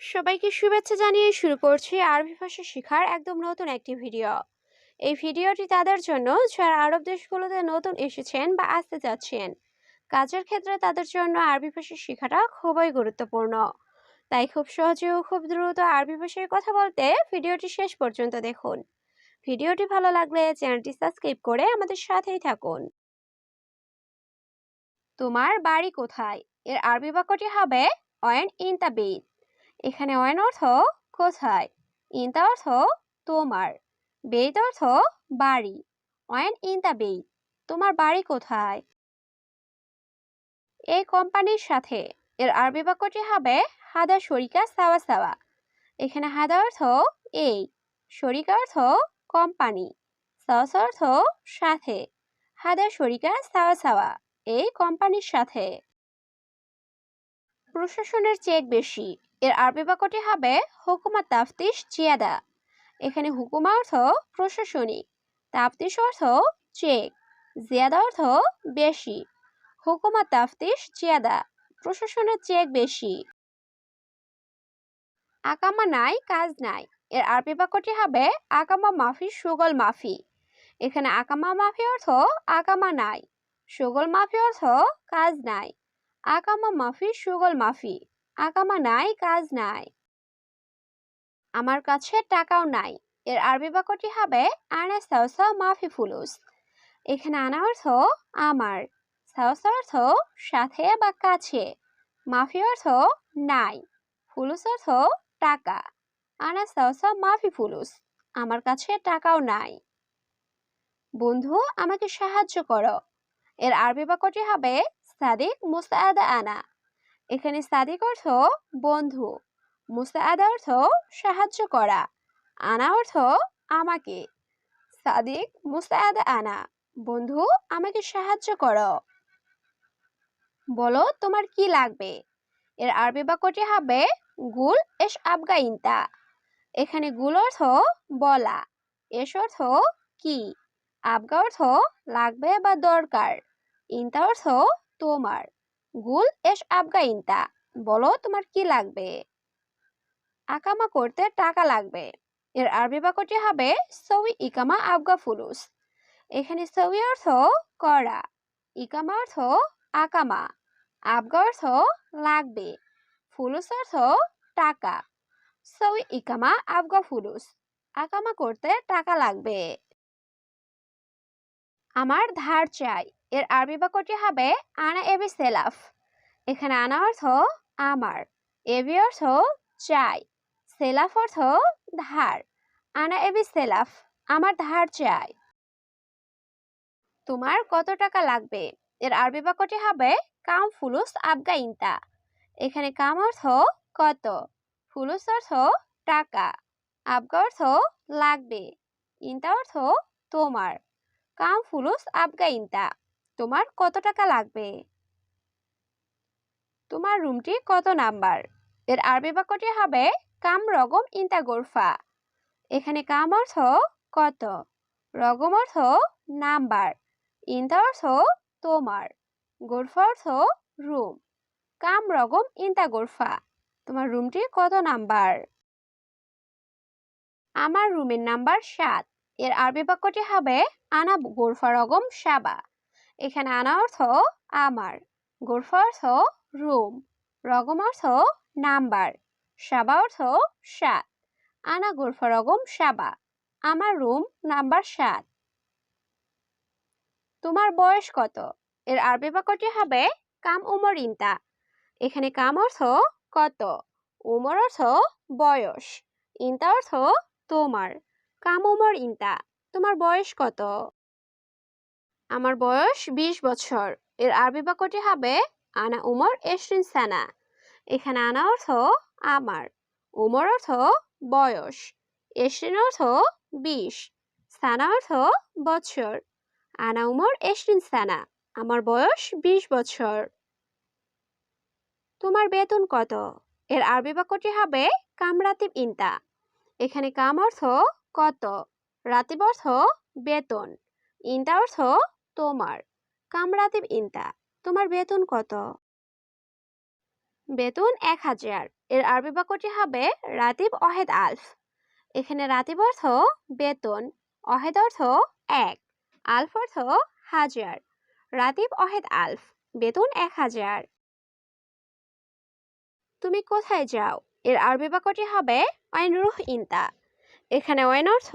সবাইকে শুভেচ্ছা জানিয়ে শুরু করছি আরবি ভাষা শেখার একদম নতুন একটি ভিডিও। এই ভিডিওটি তাদের জন্য যারা আরব দেশগুলোতে নতুন এসেছেন বা আসতে যাচ্ছেন, কাজের ক্ষেত্রে তাদের জন্য আরবি ভাষা শেখাটা খুবই গুরুত্বপূর্ণ। তাই খুব সহজে ও খুব দ্রুত আরবি ভাষায় কথা বলতে ভিডিওটি শেষ পর্যন্ত দেখুন। ভিডিওটি ভালো লাগলে চ্যানেলটি সাবস্ক্রাইব করে আমাদের সাথেই থাকুন। তোমার বাড়ি কোথায়? এর আরবি বাক্যটি হবে অয়েন ইন দ্য বেদ এখানে অয়েন অর্থ কোথায়? ইনতা অর্থ তোমার। বেদ অর্থ বাড়ি। অয়েন ইন দ্য বেদ তোমার বাড়ি কোথায়? এই কোম্পানির সাথে। এর আরবি বাক্যটি হবে হাদা শরিকা সাওয়া সাওয়া। এখানে হাদা অর্থ এই। শরিকা অর্থ কোম্পানি। সাওয়া অর্থ সাথে। হাদা শরিকা সাওয়া সাওয়া। এই কোম্পানির সাথে। প্রশাসনের চেক বেশি। এর আরবি বাক্যটি হবে হুকুমা তাফতিশ জিয়াদা। এখানে হুকুমা অর্থ প্রশাসনিক, তাফতিশ অর্থ চেক, জিয়াদা অর্থ বেশি। হুকুমা তাফতিশ জিয়াদা, প্রশাসনের চেক বেশি। আকামা নাই, কাজ নাই। এর আরবি বাক্যটি হবে আকামা মাফি, সুগল মাফি। এখানে আকামা মাফি অর্থ আকামা নাই, সুগল মাফি অর্থ কাজ নাই। আকামা মাফি সুগল মাফি আকামা নাই, কাজ নাই। আমার কাছে টাকাও নাই। এর আরবি বাক্যটি হবে, আনা সাউসা মাফি ফুলুস। এখানে আনা অর্থ, আমার। সাউসা অর্থ, সাথে বা কাছে। মাফি অর্থ, নাই। ফুলুস অর্থ, টাকা। আনা সাউসা মাফি ফুলুস, আমার কাছে টাকাও নাই। বন্ধু, আমাকে সাহায্য করো। এর আরবি বাক্যটি হবে সাদিক মুস্তাদা আনা। এখানে সাদিক অর্থ বন্ধু, মুস্তাদা অর্থ সাহায্য করা, আনা অর্থ আমাকে। সাদিক মুস্তাদা আনা, বন্ধু, আমাকে সাহায্য করো। বলো, তোমার কি লাগবে? এর আরবি বাক্যটি হবে, গুল এস আবগা এখানে গুল অর্থ বলা, এস অর্থ কি, আবগা অর্থ লাগবে বা দরকার, ইনতা অর্থ তোমার? গুল এস আবগা ইনতা বলো তোমার কি লাগবে? আকামা করতে টাকা লাগবে। এর আরবি বাক্যটি হবে, সৌই ইকামা আবগা ফুলুস। এখানে সৌই অর্থ করা, ইকামা অর্থ আকামা আবগা অর্থ লাগবে, ফুলুস অর্থ টাকা। সৌই ইকামা আবগা ফুলুস, আকামা করতে টাকা লাগবে। আমার ধার চাই। এর আরবি বাক্যটি হবে, আনা এবি সেলাফ। এখানে আনা অর্থ, আমার। এবি অর্থ, চাই। সেলাফ অর্থ, ধার। আনা এবি সেলাফ, আমার ধার চাই। তোমার কত টাকা লাগবে? এর আরবি বাক্যটি হবে, কাম ফুলুস আবগা এখানে কাম অর্থ, কত। ফুলুস অর্থ, টাকা। আবগা অর্থ, লাগবে। ইনতা অর্থ, তোমার। কাম ফুলুস আবগা ইনতা। তোমার কত টাকা লাগবে? তোমার রুমটি কত নাম্বার? এর আরবি বাক্যটি হবে কাম রগম ইনতা গোরফা। এখানে কাম অর্থ কত? রগম অর্থ নাম্বার। ইনতা অর্থ তোমার। গোরফা অর্থ রুম। কাম রগম ইনতা গোরফা। তোমার রুমটি কত নাম্বার? আমার রুমের নাম্বার সাত। এর আরবি বাক্যটি হবে আনা গোরফা রগম সাবা। এখানে আনা অর্থ আমার। গোরফা অর্থ রুম রগম অর্থ নাম্বার সাবা অর্থ সাত। আনা গোরফা রগম সাবা। আমার রুম নাম্বার সাত। তোমার বয়স কত? এর আরবি বাক্যটি হবে কাম উমর ইনতা। এখানে কাম অর্থ কত? উমর অর্থ বয়স। ইনতা অর্থ তোমার। কাম উমর ইনতা। তোমার বয়স কত? আমার বয়স ২০ বছর। এর আরবি বাক্যটি হবে, আনা উমর এশরিন সানা। এখানে আনা অর্থ, আমার। উমর অর্থ, বয়স। এশরিন অর্থ, বিশ। সানা অর্থ, বছর। আনা উমর এশরিন সানা। আমার বয়স ২০ বছর। তোমার বেতন কত? এর আরবি বাক্যটি হবে কামরাতিব ইনতা। এখানে কাম অর্থ, কত। রাতিব অর্থ, বেতন। ইনতা অর্থ তোমার কামরাতিব ইনতা, তোমার বেতন কত? বেতন এক হাজার, এর আরবি বাক্যটি হবে রাতিব অহেদ আলফ। এখানে রাতিব অর্থ বেতন, অহেদ অর্থ এক, আলফ অর্থ হাজার, রাতিব অহেদ আলফ, বেতন এক হাজার। তুমি কোথায় যাও? এর আরবি বাক্যটি হবে অয়ন রুহ ইনতা। এখানে অয়ন অর্থ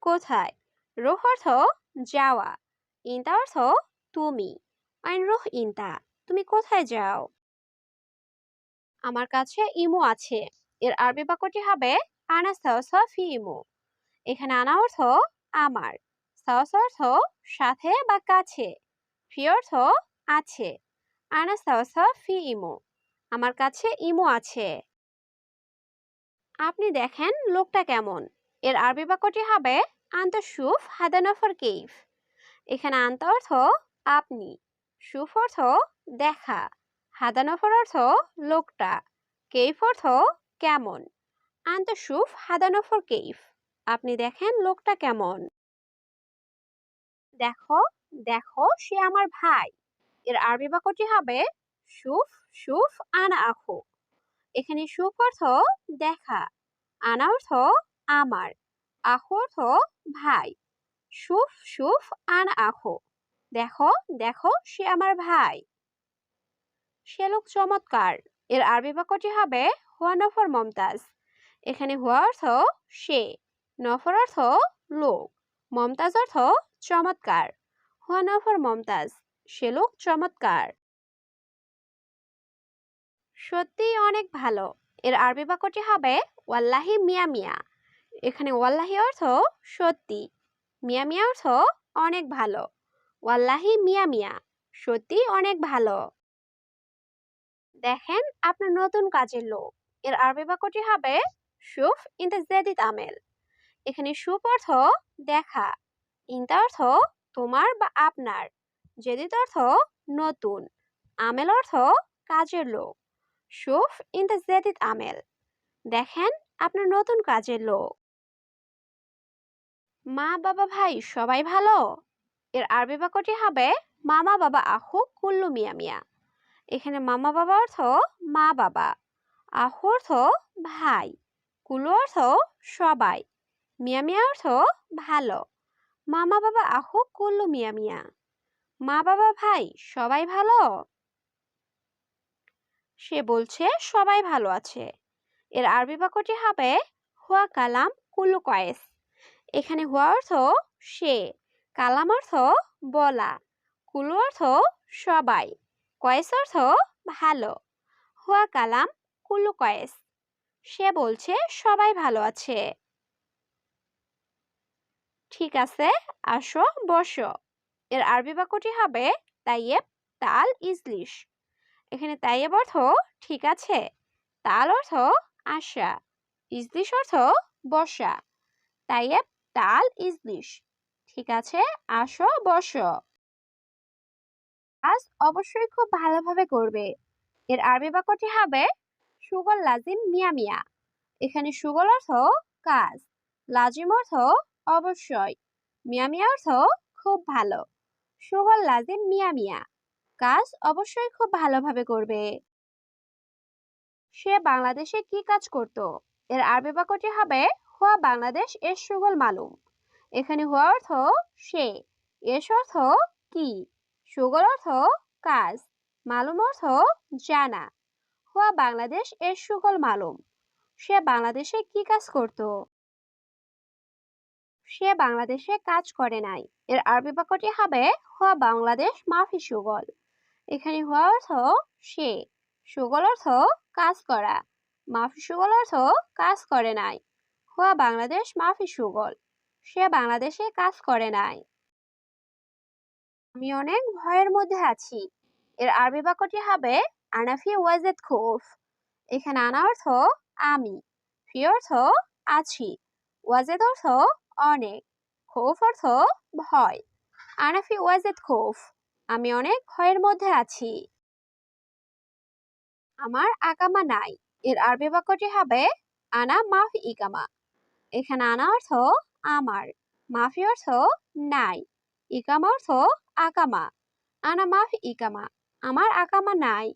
কোথায়? রুহ অর্থ যাওয়া। ইনতা অর্থ তুমি অয়ন রুহ ইনতা তুমি কোথায় যাও? আমার কাছে ইমো আছে। এর আরবি বাক্যটি হবে, আনা সাওসা ফি ইমো। এখানে আনা অর্থ, আমার। সাওস অর্থ, সাথে বা কাছে। ফি অর্থ, আছে। আনা সাওসা ফি ইমো। আমার কাছে ইমো আছে। আপনি দেখেন লোকটা কেমন। এর আরবি বাক্যটি হবে, আন্ত সুফ হাদানফর কেইফ। এখানে আন্ত অর্থ আপনি। সুফ অর্থ দেখা। হাদানফর অর্থ লোকটা। কেইফ অর্থ কেমন? আন্ত সুফ হাদানফর কেইফ। আপনি দেখেন লোকটা কেমন। দেখো দেখো, সে আমার ভাই। এর আরবি বাক্যটি হবে সুফ সুফ, আনা আখো। এখানে সুফ অর্থ দেখা। আনা অর্থ আমার। আখো অর্থ ভাই। সুফ সুফ আন আখো দেখো দেখো, সে আমার ভাই। সে লোক চমৎকার। এর আরবি বাক্যটি হবে হুয়া নফর মমতাজ। এখানে হুয়া অর্থ সে, নফর অর্থ লোক। মমতাজ অর্থ চমৎকার। হুয়া নফর মমতাজ, সে লোক চমৎকার। সত্যিই অনেক ভালো। এর আরবি বাক্যটি হবে ওয়াল্লাহি মিয়া মিয়া। এখানে ওয়াল্লাহি অর্থ সত্যি। মিয়া মিয়া অর্থ অনেক ভালো। ওয়াল্লাহি মিয়া মিয়া, সত্যি অনেক ভালো। দেখেন আপনার নতুন কাজের লোক। এর আরবি বাক্যটি হবে সুফ ইন দ্য জেদিদ আমেল। এখানে সুফ অর্থ দেখা, ইনতা অর্থ তোমার বা আপনার, জেদিদ অর্থ নতুন, আমেল অর্থ কাজের লোক। সুফ ইন দ্য জেদিদ আমেল। দেখেন আপনার নতুন কাজের লোক। মা, বাবা, ভাই, সবাই ভালো? এর আরবি বাক্যটি হবে, মামা, বাবা, আহু, কুল্লু, মিয়া মিয়া। এখানে মামা, বাবা অর্থ, মা, বাবা। আহু অর্থ, ভাই। কুলু অর্থ, সবাই। মিয়া মিয়া অর্থ, ভালো। মামা, বাবা, আহু, কুল্লু, মিয়া মিয়া। মা, বাবা, ভাই, সবাই ভালো? সে বলছে, সবাই ভালো আছে। এর আরবি বাক্যটি হবে, হুয়া কালাম কুলু কয়েস। এখানে হুয়া অর্থ সে, কালাম অর্থ বলা, কুলু অর্থ সবাই, কয়েস অর্থ ভালো, হুয়া কালাম কুলু কয়েস, সে বলছে সবাই ভালো আছে। ঠিক আছে, আসো, বসো। এর আরবি বাক্যটি হবে তাইয়েব, তাল, ইজলিশ। এখানে তাইয়েব অর্থ ঠিক আছে, তাল অর্থ আশা, ইজলিশ অর্থ বসা, তাইয়েব তাল ইজলিশ ঠিক আছে, আসো, বসো। আজ অবশ্যই খুব ভালোভাবে করবে। এর আরবি বাক্যটি হবে সুগল লাজিম মিয়া মিয়া। এখানে সুগল অর্থ কাজ, লাজিম অর্থ অবশ্যই, মিয়া মিয়া অর্থ খুব ভালো, সুগল লাজিম মিয়া মিয়া। কাজ অবশ্যই খুব ভালোভাবে করবে। সে বাংলাদেশে কি কাজ করত? এর আরবি বাক্যটি হবে হুয়া বাংলাদেশ এর সুগল মালুম। এখানে হুয়া অর্থ সে, এস অর্থ কি সুগল অর্থ কাজ, মালুম অর্থ জানা। হুয়া বাংলাদেশ এর সুগল মালুম। সে বাংলাদেশে কি কাজ করত? সে বাংলাদেশে কাজ করে নাই। এর আরবি বাক্যটি হবে হুয়া বাংলাদেশ মাফি সুগল এখানে হুয়া অর্থ সে সুগল অর্থ কাজ করা। মাফি সুগল অর্থ কাজ করে নাই। হুয়া বাংলাদেশ মাফি সুগল। সে বাংলাদেশে কাজ করে নাই। আমি অনেক ভয়ের মধ্যে আছি। এর আরবি বাক্যটি হবে আনাফি ওয়াজেদ খোফ। এখানে আনা অর্থ আমি। ফি অর্থ আছি। ওয়াজেদ অর্থ অনেক। খোফ অর্থ ভয়। আনাফি ওয়াজেদ খোফ। আমি অনেক ভয়ের মধ্যে আছি। আমার আকামা নাই। এর আরবি বাক্যটি হবে আনা মাফি ইকামা এখানে আনা অর্থ আমার, মাফি অর্থ নাই, ইকামা অর্থ আকামা, আনা মাফি ইকামা, আমার আকামা নাই।